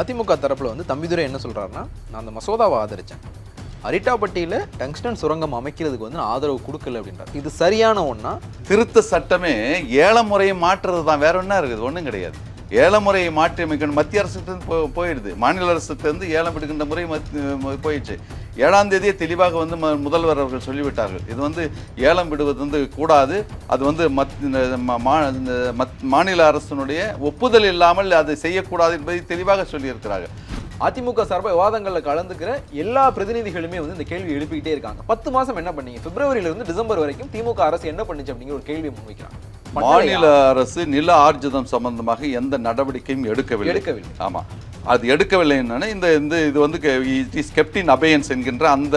அதிமுக தரப்பில் வந்து தம்பிதுரை என்ன சொல்கிறாருன்னா நான் அந்த மசோதாவை ஆதரித்தேன் அரிட்டாப்பட்டியில் டங்ஸ்டன் சுரங்கம் அமைக்கிறதுக்கு வந்து நான் ஆதரவு கொடுக்கல அப்படின்றார். இது சரியான ஒன்றா திருத்த சட்டமே ஏல முறையை மாற்றுறது தான். வேற ஒன்றா இருக்குது? ஒன்றும் கிடையாது. ஏல முறையை மாற்றி அமைக்கணும் மத்திய அரசுக்கு போ போயிடுது. மாநில அரசுலேருந்து வந்து ஏலம் எடுக்கின்ற முறை போயிடுச்சு. ஏழாம் தேதியே தெளிவாக வந்து ம- முதல்வர் அவர்கள் சொல்லிவிட்டார்கள். இது வந்து ஏலம் விடுவது வந்து கூடாது. அது வந்து மத் இந்த மா- இந்த மத்- மாநில அரசினுடைய ஒப்புதல் இல்லாமல் அதை செய்யக்கூடாது என்பதை தெளிவாக சொல்லியிருக்கிறார்கள். அதிமுக சார்பா விவாதங்கள்ல கலந்துக்கிற எல்லா பிரதிநிதிகளுமே வந்து இந்த கேள்வி எழுப்பிக்கிட்டே இருக்காங்க. பத்து மாசம் என்ன பண்ணீங்க? பிப்ரவரியில இருந்து டிசம்பர் வரைக்கும் திமுக அரசு என்ன பண்ணுச்சு அப்படிங்கிற ஒரு கேள்வியை முன்வைக்கிறாங்க மாநில அரசு நில ஆர்ஜிதம் சம்பந்தமாக எந்த நடவடிக்கையும் எடுக்கவில்லை. எடுக்கவில்லை. ஆமா. அது எடுக்கவில்லை என்னன்னா இந்த இந்த இது வந்து இட் இஸ் கெப்டின் அபயன்ஸ் என்கின்ற அந்த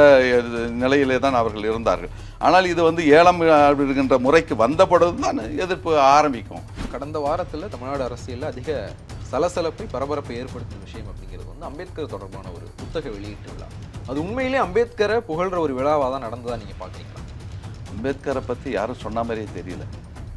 நிலையிலே தான் அவர்கள் இருந்தார்கள். ஆனால் இது வந்து ஏலம் விடுகின்ற முறைக்கு வந்த பொழுது தான் எதிர்ப்பு ஆரம்பிக்கும். கடந்த வாரத்துல தமிழ்நாடு அரசியல்ல அதிக சலசலப்பை பரபரப்பை ஏற்படுத்தும் விஷயம் அப்படிங்கிறது வந்து அம்பேத்கர் தொடர்பான ஒரு புத்தக வெளியீட்டு விழா. அது உண்மையிலேயே அம்பேத்கரை புகழ்ற ஒரு விழாவாக தான் நடந்ததாக நீங்கள் பார்க்குறீங்களா? அம்பேத்கரை பற்றி யாரும் சொன்ன மாதிரியே தெரியல.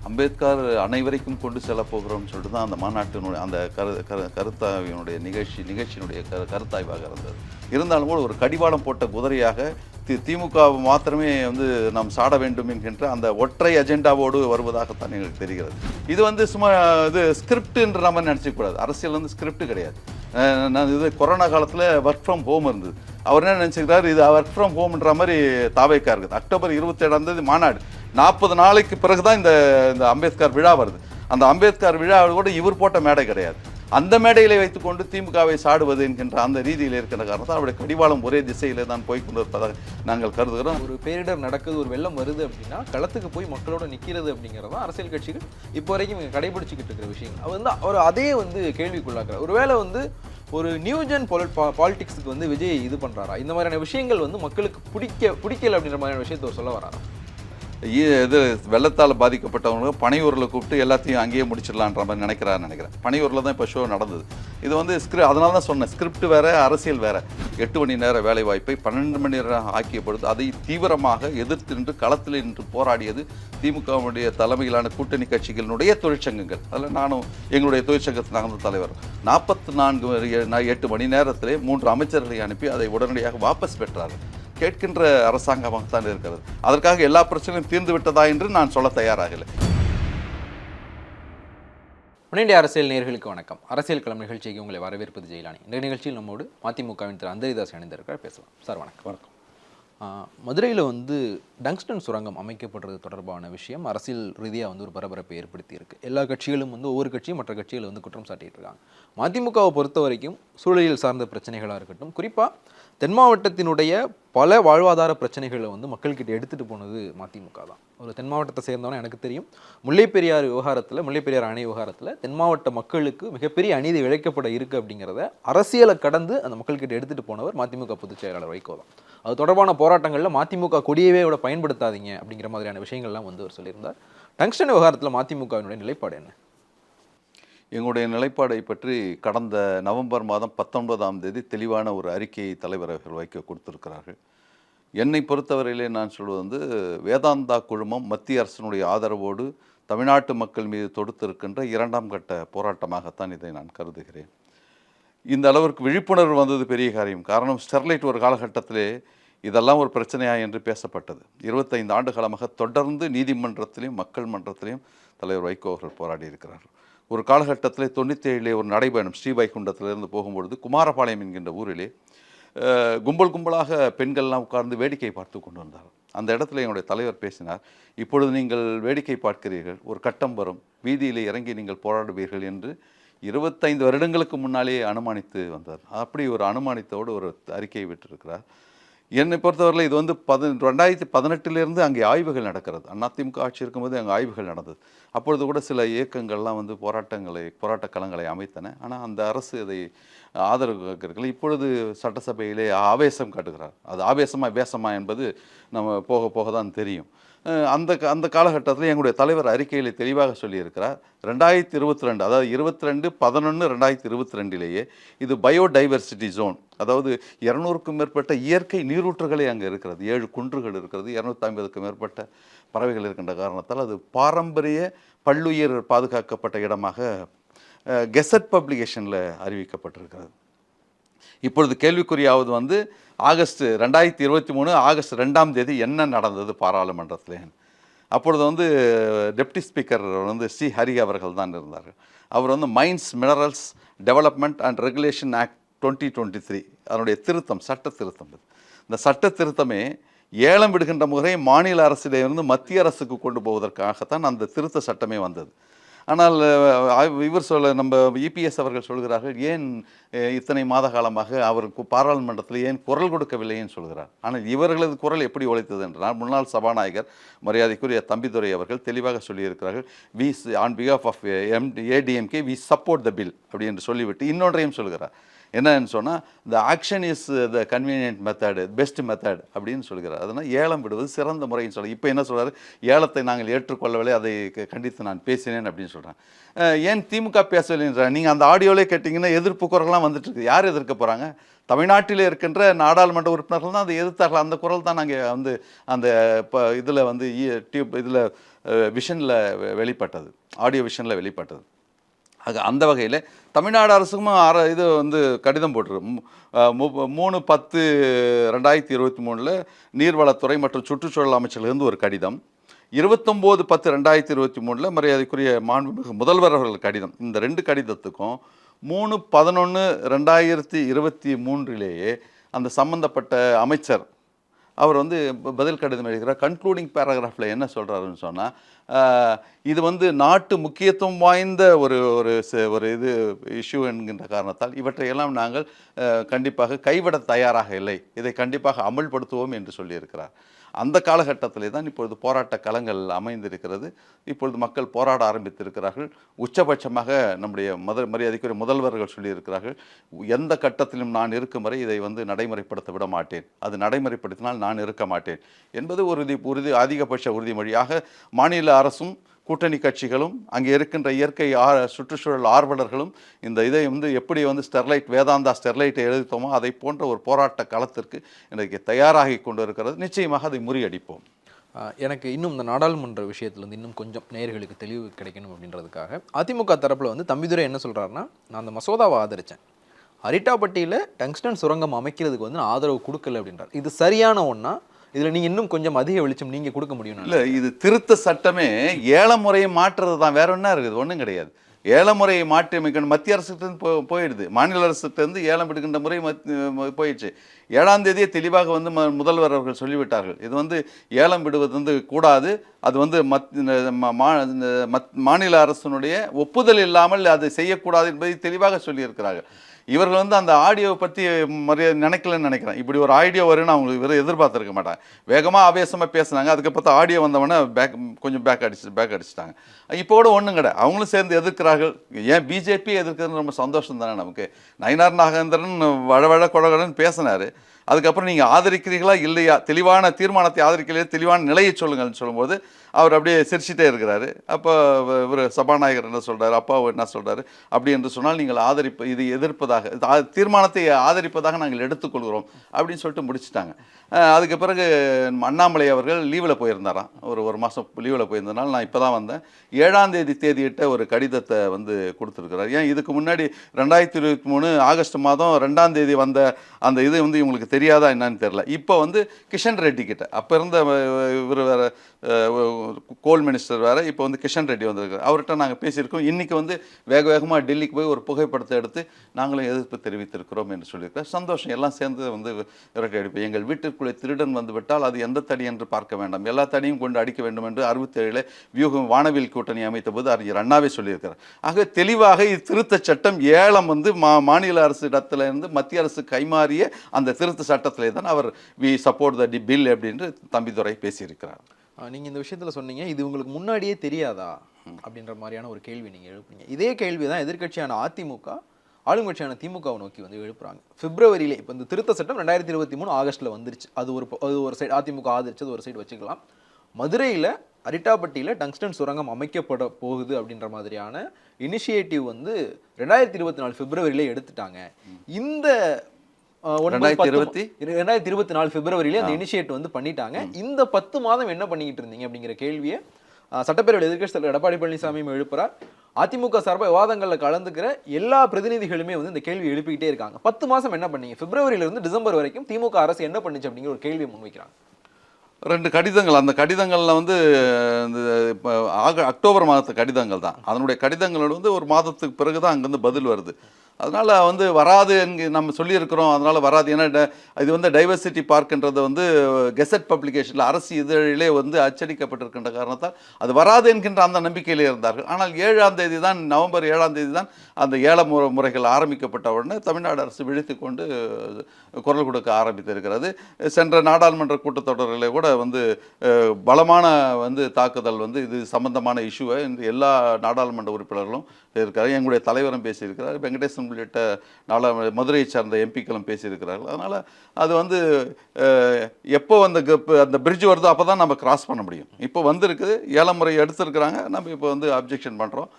அம்பேத்கர் அனைவரைக்கும் கொண்டு செல்ல போகிறோம்னு சொல்லிட்டு தான் அந்த மாநாட்டினுடைய அந்த கரு கரு கருத்தாய்வினுடைய நிகழ்ச்சி நிகழ்ச்சியினுடைய கரு கருத்தாய்வாக இருந்தது. இருந்தாலும் கூட ஒரு கடிவாளம் போட்ட குதிரையாக தி திமுக மாத்திரமே வந்து நாம் சாட வேண்டும் என்கின்ற அந்த ஒற்றை அஜெண்டாவோடு வருவதாகத்தான் எங்களுக்கு தெரிகிறது. இது வந்து சும்மா இது ஸ்கிரிப்ட்ன்ற நம்ம நினச்சிக்கூடாது அரசியல் வந்து ஸ்கிரிப்ட் கிடையாது. நான் இது கொரோனா காலத்தில் ஒர்க் ஃப்ரம் ஹோம் இருந்தது. அவர் என்ன நினச்சிக்கிறாரு? இது ஒர்க் ஃப்ரம் ஹோம்ன்ற மாதிரி தாவேக்கா இருக்குது. அக்டோபர் இருபத்தேழாம் தேதி மாநாடு. நாற்பது நாளைக்கு பிறகு தான் இந்த இந்த அம்பேத்கர் விழா வருது. அந்த அம்பேத்கர் விழாவில் கூட இவர் போட்ட மேடை கிடையாது. அந்த மேடையிலே வைத்துக்கொண்டு திமுகவை சாடுவது என்கின்ற அந்த ரீதியில் இருக்கிற காரணத்தால் அவருடைய கடிவாளம் ஒரே திசையிலே தான் போய் கொண்டிருப்பதாக நாங்கள் கருதுகிறோம். ஒரு பேரிடர் நடக்குது ஒரு வெள்ளம் வருது அப்படின்னா களத்துக்கு போய் மக்களோட நிற்கிறது அப்படிங்கிறது தான் அரசியல் கட்சிகள் இப்போ வரைக்கும் கடைபிடிச்சிக்கிட்டு இருக்கிற விஷயங்கள். அவர் வந்து அவர் அதே வந்து கேள்விக்குள்ளாக்குறார். ஒருவேளை வந்து ஒரு நியூஜன் பாலிடிக்ஸுக்கு வந்து விஜய் இது பண்ணுறாரா இந்த மாதிரியான விஷயங்கள் வந்து மக்களுக்கு பிடிக்க பிடிக்கல அப்படின்ற மாதிரியான விஷயத்தை சொல்ல வராரா? இது வெள்ளத்தால் பாதிக்கப்பட்டவங்க பனையூரில் கூப்பிட்டு எல்லாத்தையும் அங்கேயே முடிச்சிடலான்ற மாதிரி நினைக்கிறாரு நினைக்கிறேன். பனையூரில் தான் இப்போ ஷோ நடந்தது. இது வந்து ஸ்கிரி அதனால தான் சொன்னேன் ஸ்கிரிப்ட் வேறு அரசியல் வேறு. எட்டு மணி நேர வேலை வாய்ப்பை பன்னெண்டு மணி நேரம் ஆக்கிய பொழுது அதை தீவிரமாக எதிர்த்து நின்று களத்தில் நின்று போராடியது திமுகவுடைய தலைமையிலான கூட்டணி கட்சிகளினுடைய தொழிற்சங்கங்கள். அதில் நானும் எங்களுடைய தொழிற்சங்கத்தில் நாங்கள் தலைவர். நாற்பத்தி நான்கு எட்டு மணி நேரத்திலே மூன்று அமைச்சர்களை அனுப்பி அதை உடனடியாக வாபஸ் பெற்றார்கள். கேட்கின்ற அரசாங்கமாகத்தான் இருக்கிறது. அதற்காக எல்லா பிரச்சனையும் தீர்ந்து விட்டதா என்று நான் சொல்ல தயாராகலை முன்னேண்டிய அரசியல் நேர்களுக்கு வணக்கம். அரசியல் களம் நிகழ்ச்சிக்கு உங்களை வரவேற்பது ஜெயிலானி. இந்த நிகழ்ச்சியில் நம்மோடு மதிமுகவின் திரு அந்தரிதாஸ் இணைந்திருக்கிறார். பேசலாம். சார் வணக்கம். வணக்கம். மதுரையில் வந்து டங்ஸ்டன் சுரங்கம் அமைக்கப்படுறது தொடர்பான விஷயம் அரசியல் ரீதியாக வந்து ஒரு பரபரப்பை ஏற்படுத்தி இருக்கு. எல்லா கட்சிகளும் வந்து ஒவ்வொரு கட்சியும் மற்ற கட்சிகள் வந்து குற்றம் சாட்டிட்டு இருக்காங்க. மதிமுகவை பொறுத்த வரைக்கும் சூழலியல் சார்ந்த பிரச்சனைகளாக இருக்கட்டும் குறிப்பாக தென் மாவட்டத்தினுடைய பல வாழ்வாதார பிரச்சனைகளை வந்து மக்கள்கிட்ட எடுத்துகிட்டு போனது மதிமுக தான். ஒரு தென் மாவட்டத்தை சேர்ந்தவன எனக்கு தெரியும். முல்லை பெரியார் விவகாரத்தில் முல்லை பெரியார் அணை விவகாரத்தில் தென் மாவட்ட மக்களுக்கு மிகப்பெரிய அநீதி இழைக்கப்பட இருக்குது அப்படிங்கிறத அரசியலை கடந்து அந்த மக்கள்கிட்ட எடுத்துகிட்டு போனவர் மதிமுக பொதுச் செயலாளர் வைகோ தான். அது தொடர்பான போராட்டங்களில் மதிமுக கொடியவே விட பயன்படுத்தாதீங்க அப்படிங்கிற மாதிரியான விஷயங்கள்லாம் வந்து அவர் சொல்லியிருந்தார். டங்ஸ்டன் விவகாரத்தில் மதிமுகவினுடைய நிலைப்பாடு என்ன? எங்களுடைய நிலைப்பாடை பற்றி கடந்த நவம்பர் மாதம் பத்தொன்பதாம் தேதி தெளிவான ஒரு அறிக்கையை தலைவர் அவர்கள் வைக்க கொடுத்திருக்கிறார்கள். என்னை பொறுத்தவரையிலே நான் சொல்வது வந்து வேதாந்தா குழுமம் மத்திய அரசினுடைய ஆதரவோடு தமிழ்நாட்டு மக்கள் மீது தொடுத்திருக்கின்ற இரண்டாம் கட்ட போராட்டமாகத்தான் இதை நான் கருதுகிறேன். இந்த அளவிற்கு விழிப்புணர்வு வந்தது பெரிய காரியம். காரணம் ஸ்டெர்லைட் ஒரு காலகட்டத்திலே இதெல்லாம் ஒரு பிரச்சனையா என்று பேசப்பட்டது. இருபத்தைந்து ஆண்டு காலமாக தொடர்ந்து நீதிமன்றத்திலையும் மக்கள் மன்றத்திலையும் தலைவர் வைகோ அவர்கள் போராடி இருக்கிறார்கள். ஒரு காலகட்டத்தில் தொண்ணூற்றி ஒரு நடைபயணம் ஸ்ரீவைகுண்டத்திலிருந்து போகும்பொழுது குமாரபாளையம் என்கின்ற ஊரிலே கும்பல் கும்பலாக பெண்கள்லாம் உட்கார்ந்து வேடிக்கை பார்த்து கொண்டு வந்தார் அந்த இடத்துல என்னுடைய தலைவர் பேசினார் இப்பொழுது நீங்கள் வேடிக்கை பார்க்கிறீர்கள் ஒரு கட்டம் வரும் வீதியில் இறங்கி நீங்கள் போராடுவீர்கள் என்று இருபத்தைந்து வருடங்களுக்கு முன்னாலே அனுமானித்து வந்தார். அப்படி ஒரு அனுமானித்தோடு ஒரு அறிக்கையை விட்டிருக்கிறார். என்னை பொறுத்தவரையில் இது வந்து பதி ரெண்டாயிரத்தி பதினெட்டிலேருந்து அங்கே ஆய்வுகள் நடக்கிறது. அதிமுக ஆட்சி இருக்கும்போது அங்கே ஆய்வுகள் நடந்தது. அப்பொழுது கூட சில இயக்கங்கள்லாம் வந்து போராட்டங்களை போராட்ட களங்களை அமைத்தன. ஆனால் அந்த அரசு இதை ஆதரவு கேட்கல இப்பொழுது சட்டசபையிலே ஆவேசம் காட்டுகிறார். அது ஆவேசமாக வேசமா என்பது நம்ம போக போக தான் தெரியும். அந்த க- அந்த காலகட்டத்தில் எங்களுடைய தலைவர் அறிக்கையில் தெளிவாக சொல்லியிருக்கிறார். ரெண்டாயிரத்தி இருபத்தி ரெண்டு அதாவது இருபத்தி ரெண்டு பதினொன்று ரெண்டாயிரத்தி இருபத்தி ரெண்டிலேயே இது பயோடைவர்சிட்டி ஜோன். அதாவது இரநூறுக்கும் மேற்பட்ட இயற்கை நீரூற்றுகளே அங்கே இருக்கிறது. ஏழு குன்றுகள் இருக்கிறது இரநூத்தி ஐம்பதுக்கும் மேற்பட்ட பறவைகள் இருக்கின்ற காரணத்தால் அது பாரம்பரிய பல்லுயிர் பாதுகாக்கப்பட்ட இடமாக கெசட் பப்ளிகேஷனில் அறிவிக்கப்பட்டிருக்கிறது. இப்பொழுது கேள்விக்குறியாவது வந்து ஆகஸ்ட் ரெண்டாயிரத்தி இருபத்தி மூணு ஆகஸ்ட் ரெண்டாம் தேதி என்ன நடந்தது பாராளுமன்றத்தில்? அப்பொழுது வந்து டெப்டி ஸ்பீக்கர் வந்து சி. ஹரி அவர்கள் தான் இருந்தார். அவர் வந்து mines minerals development and regulation act twenty twenty three அதனுடைய திருத்தம் சட்ட திருத்தம் இது. இந்த சட்ட திருத்தமே ஏலம் விடுகின்ற முறை மாநில அரசிலிருந்து மத்திய அரசுக்கு கொண்டு போவதற்காகத்தான் அந்த திருத்த சட்டமே வந்தது. ஆனால் இவர் சொல்ல நம்ம இபிஎஸ் அவர்கள் சொல்கிறார்கள் ஏன் இத்தனை மாத காலமாக அவர் பாராளுமன்றத்தில் ஏன் குரல் கொடுக்கவில்லைன்னு சொல்கிறார்? ஆனால் இவர்களது குரல் எப்படி உழைத்தது என்றால் முன்னாள் சபாநாயகர் மரியாதைக்குரிய தம்பிதுரை அவர்கள் தெளிவாக சொல்லியிருக்கிறார்கள் we on because of of M ADMK we support the bill அப்படி என்று சொல்லிவிட்டு இன்னொன்றையும் சொல்கிறார். என்னன்னு சொன்னால் இந்த action is the convenient method best method அப்படின்னு சொல்கிறார். அதனால் ஏலம் விடுவது சிறந்த முறைன்னு சொல்ல இப்போ என்ன சொல்கிறார் ஏலத்தை நாங்கள் ஏற்றுக்கொள்ளவில்லை அதை கண்டித்து நான் பேசினேன் அப்படின்னு சொல்கிறேன் ஏன் திமுக பேசலைன்ற நீங்கள் அந்த ஆடியோலே கேட்டிங்கன்னா எதிர்ப்பு குரல்லாம் வந்துட்டு இருக்கு யார் எதிர்க்க போகிறாங்க தமிழ்நாட்டில் இருக்கின்ற நாடாளுமன்ற உறுப்பினர்கள் தான் அதை எதிர்த்தார்கள். அந்த குரல் தான் நாங்கள் வந்து அந்த இப்போ இதில் வந்து டியூப் இதில் விஷனில் வெளிப்பட்டது. ஆடியோ விஷனில் வெளிப்பட்டது. ஆக அந்த வகையில் தமிழ்நாடு அரசுக்கும் அர இது வந்து கடிதம் போட்டிருக்கு மு- மூணு பத்து ரெண்டாயிரத்தி இருபத்தி மூணில் நீர்வளத்துறை மற்றும் சுற்றுச்சூழல் அமைச்சர்லேருந்து ஒரு கடிதம். இருபத்தொம்போது பத்து ரெண்டாயிரத்தி இருபத்தி மூணில் மரியாதைக்குரிய மாண்புமிகு முதல்வர் அவர்கள் கடிதம். இந்த ரெண்டு கடிதத்துக்கும் மூணு பதினொன்று ரெண்டாயிரத்தி இருபத்தி மூன்றிலேயே அந்த சம்பந்தப்பட்ட அமைச்சர் அவர் வந்து பதில் கடிதம் எழுதுகிறார். கன்க்ளூடிங் பேராகிராஃபில் என்ன சொல்கிறாருன்னு சொன்னால் இது வந்து நாட்டு முக்கியத்துவம் வாய்ந்த ஒரு ஒரு ச- ஒரு இது இஷ்யூ என்கின்ற காரணத்தால் இவற்றையெல்லாம் நாங்கள் கண்டிப்பாக கைவிட தயாராக இல்லை. இதை கண்டிப்பாக அமல்படுத்துவோம் என்று சொல்லியிருக்கிறார். அந்த காலகட்டத்திலே தான் இப்பொழுது போராட்ட களங்கள் அமைந்திருக்கிறது. இப்பொழுது மக்கள் போராட ஆரம்பித்திருக்கிறார்கள். உச்சபட்சமாக நம்முடைய மத மரியாதைக்குரிய முதல்வர்கள் சொல்லியிருக்கிறார்கள் எந்த கட்டத்திலும் நான் இருக்கும் வரை இதை வந்து நடைமுறைப்படுத்த விட மாட்டேன். அது நடைமுறைப்படுத்தினால் நான் இருக்க மாட்டேன். என்பது உறுதி உறுதி அதிகபட்ச உறுதிமொழியாக மாநில அரசும் கூட்டணி கட்சிகளும் அங்கே இருக்கின்ற இயற்கை ஆ சுற்றுச்சூழல் ஆர்வலர்களும் இந்த இதை வந்து எப்படி வந்து ஸ்டெர்லைட் வேதாந்தா ஸ்டெர்லைட்டை எழுதித்தோமோ அதை போன்ற ஒரு போராட்ட களத்திற்கு இன்றைக்கு தயாராகி கொண்டு இருக்கிறது. நிச்சயமாக அதை முறியடிப்போம். எனக்கு இன்னும் இந்த நாடாளுமன்ற விஷயத்துலேருந்து வந்து இன்னும் கொஞ்சம் நேயர்களுக்கு தெளிவு கிடைக்கணும் அப்படின்றதுக்காக அதிமுக தரப்பில் வந்து தம்பிதுரை என்ன சொல்கிறாருன்னா நான் அந்த மசோதாவை ஆதரித்தேன் அரிட்டாப்பட்டியில் டங்ஸ்டன் சுரங்கம் அமைக்கிறதுக்கு வந்து நான் ஆதரவு கொடுக்கல அப்படின்றார். இது சரியான ஒன்றா இதுல நீங்க இன்னும் கொஞ்சம் அதிக வெளிச்சம் நீங்க கொடுக்க முடியும் இல்லை இது திருத்த சட்டமே ஏல முறையை மாற்றுறது தான். வேற என்ன இருக்குது? ஒன்றும் கிடையாது. ஏல முறையை மாற்றி அமைக்கணும். மத்திய அரசுகிட்ட போ போயிடுது. மாநில அரசுகிட்டேருந்து ஏலம் எடுக்கின்ற முறை மத்- போயிடுச்சு. ஏழாம் தேதியே தெளிவாக வந்து ம- முதல்வர் அவர்கள் சொல்லிவிட்டார்கள். இது வந்து ஏலம் விடுவது வந்து கூடாது. அது வந்து மத்- மாநில அரசினுடைய ஒப்புதல் இல்லாமல் அதை செய்யக்கூடாது என்பதை தெளிவாக சொல்லியிருக்கிறார்கள். இவர்கள் வந்து அந்த ஆடியோவை பற்றி மரியாதை நினைக்கலன்னு நினைக்கிறேன். இப்படி ஒரு ஆடியோ வரும்னு அவங்க இவரை எதிர்பார்த்துருக்க மாட்டாங்க. வேகமாக ஆவேசமாக பேசுனாங்க. அதுக்கப்புறம் ஆடியோ வந்தவொடனே பேக் கொஞ்சம் பேக் அடிச்சு பேக் அடிச்சிட்டாங்க. இப்போ கூட ஒன்றும் கிடையாது. அவங்களும் சேர்ந்து எதிர்க்கிறார்கள். ஏன் பிஜேபி எதிர்க்கிறது ரொம்ப சந்தோஷம் தானே நமக்கு? நயினார் நாகேந்திரன் வழவழ கொழகடன்னு பேசினார். அதுக்கப்புறம் நீங்கள் ஆதரிக்கிறீங்களா இல்லையா? தெளிவான தீர்மானத்தை ஆதரிக்கலையே? தெளிவான நிலையை சொல்லுங்கள்னு சொல்லும்போது அவர் அப்படியே சிரிச்சிட்டே இருக்கிறாரு. அப்போ இவர் சபாநாயகர் என்ன சொல்கிறார் அப்பாவை என்ன சொல்கிறார் அப்படி என்று சொன்னால் நீங்கள் ஆதரிப்பு இது எதிர்ப்பதாக தீர்மானத்தை ஆதரிப்பதாக நாங்கள் எடுத்துக்கொள்கிறோம் அப்படின்னு சொல்லிட்டு முடிச்சுட்டாங்க. அதுக்கு பிறகு அண்ணாமலை அவர்கள் லீவில் போயிருந்தாராம். ஒரு ஒரு மாதம் லீவில் போயிருந்தனால நான் இப்போ தான் வந்தேன். ஏழாம் தேதி தேதியிட்ட ஒரு கடிதத்தை வந்து கொடுத்துருக்கிறார். ஏன் இதுக்கு முன்னாடி ரெண்டாயிரத்தி இருபத்தி மூணு ஆகஸ்ட் மாதம் ரெண்டாம் தேதி வந்த அந்த இது வந்து இவங்களுக்கு தெரியாதா என்னன்னு தெரில இப்போ வந்து கிஷன் ரெட்டி கிட்ட அப்போ இருந்த இவர் வேறு கோல் மினிஸ்டர் வேறு இப்போ வந்து கிஷன் ரெட்டி வந்திருக்காரு. அவர்கிட்ட நாங்கள் பேசியிருக்கோம். இன்றைக்கி வந்து வேக வேகமாக டெல்லிக்கு போய் ஒரு புகைப்படத்தை எடுத்து நாங்களும் எதிர்ப்பு தெரிவித்திருக்கிறோம் என்று சொல்லியிருக்கிறோம் சந்தோஷம். எல்லாம் சேர்ந்து வந்து விரட்டி அடிப்போம் எங்கள் வீட்டிற்குள்ளே திருடன் வந்துவிட்டால் அது எந்த தடி என்று பார்க்க வேண்டாம். எல்லா தடியும் கொண்டு அடிக்க வேண்டும் என்று அறுபத்தேழில் வியூகம் வானவில் கூட்டணி அமைத்த போது அறிஞர் அண்ணாவே சொல்லியிருக்கிறார். ஆக தெளிவாக இத்திருத்த சட்டம் ஏலம் வந்து மா மாநில அரசு இடத்துல இருந்து மத்திய அரசு கைமாறிய அந்த திருத்த சட்டத்திலே தான் அவர் we support the D bill அப்படின்னு தம்பிதுரை பேசியிருக்கிறார். ஆஹ் நீங்க இந்த விஷயத்துல சொன்னீங்க இது உங்களுக்கு முன்னாடியே தெரியாதா? அப்படின்ற மாதிரியான ஒரு கேள்வி நீங்க எழுப்புனீங்க. இதே கேள்வி தான் எதிர்க்கட்சியான அதிமுக ஆளுங்கட்சியான திமுகவை நோக்கி வந்து எழுப்புறாங்க. பிப்ரவரியிலே இப்போ இந்த திருத்த சட்டம் ரெண்டாயிரத்தி இருபத்தி மூணு ஆகஸ்ட்ல வந்துருச்சு. அது ஒரு அது ஒரு சைடு அதிமுக ஆதரிச்சது ஒரு சைடு வச்சுக்கலாம். மதுரையில் அரிட்டாப்பட்டியில் டங்ஸ்டன் சுரங்கம் அமைக்கப்பட போகுது அப்படின்ற மாதிரியான இனிஷியேட்டிவ் வந்து ரெண்டாயிரத்தி இருபத்தி நாலு பிப்ரவரியிலே எடுத்துட்டாங்க. இந்த ரெண்டாயிரத்தி பத்து இருபத்தி? இரு- ரெண்டாயிரத்தி இருபத்தி நாலு பிப்ரவரியிலே அந்த இனிஷியேட் வந்து பண்ணிட்டாங்க. இந்த பத்து மாதம் என்ன பண்ணிக்கிட்டு இருந்தீங்க அப்படிங்கிற கேள்வியை ஆஹ், சட்டப்பேரவையில் எதிர்க்கட்சி தலைவர் எடப்பாடி பழனிசாமியும் எழுப்புறார். அதிமுக சார்பாக விவாதங்களில் கலந்துக்கிற எல்லா பிரதிநிதிகளுமே வந்து இந்த கேள்வி எழுப்பிக்கிட்டே இருக்காங்க. பத்து மாசம் என்ன பண்ணீங்க? பிப்ரவரியில இருந்து டிசம்பர் வரைக்கும் திமுக அரசு என்ன பண்ணுச்சு அப்படிங்கிற ஒரு கேள்வியை முன்வைக்கிறாங்க. ரெண்டு கடிதங்கள். அந்த கடிதங்களில் வந்து இந்த இப்போ ஆக அக்டோபர் மாதத்து கடிதங்கள் தான். அதனுடைய கடிதங்களோட வந்து ஒரு மாதத்துக்கு பிறகு தான் அங்கேருந்து பதில் வருது. அதனால் வந்து வராது என்று நம்ம சொல்லியிருக்கிறோம். அதனால் வராது. ஏன்னா ட- இது வந்து டைவர்சிட்டி பார்க்கின்றது வந்து கெசட் பப்ளிகேஷனில் அரசு இதழிலே வந்து அச்சடிக்கப்பட்டிருக்கின்ற காரணத்தால் அது வராது என்கின்ற அந்த நம்பிக்கையிலே இருந்தார்கள். ஆனால் ஏழாம் தேதி தான் நவம்பர் ஏழாம் தேதி தான் அந்த ஏல முறை முறைகள் ஆரம்பிக்கப்பட்ட உடனே தமிழ்நாடு அரசு விழித்து கொண்டு குரல் கொடுக்க ஆரம்பித்திருக்கிறது. சென்ற நாடாளுமன்ற கூட்டத்தொடரிலே கூட வந்து பலமான வந்து தாக்குதல் வந்து இது சம்பந்தமான இஷ்யூவை இந்த எல்லா நாடாளுமன்ற உறுப்பினர்களும் இருக்கார் எங்களுடைய தலைவரும் பேசியிருக்கிறார். வெங்கடேசன் உள்ளிட்ட நாடா மதுரையை சார்ந்த எம்பிக்களும் பேசியிருக்கிறார்கள். அதனால் அது வந்து எப்போ அந்த அந்த பிரிட்ஜ் வருதோ அப்போ தான் நம்ம கிராஸ் பண்ண முடியும். இப்போ வந்திருக்குது ஏழை முறை எடுத்திருக்கிறாங்க நம்ம இப்போ வந்து அப்ஜெக்ஷன் பண்ணுறோம்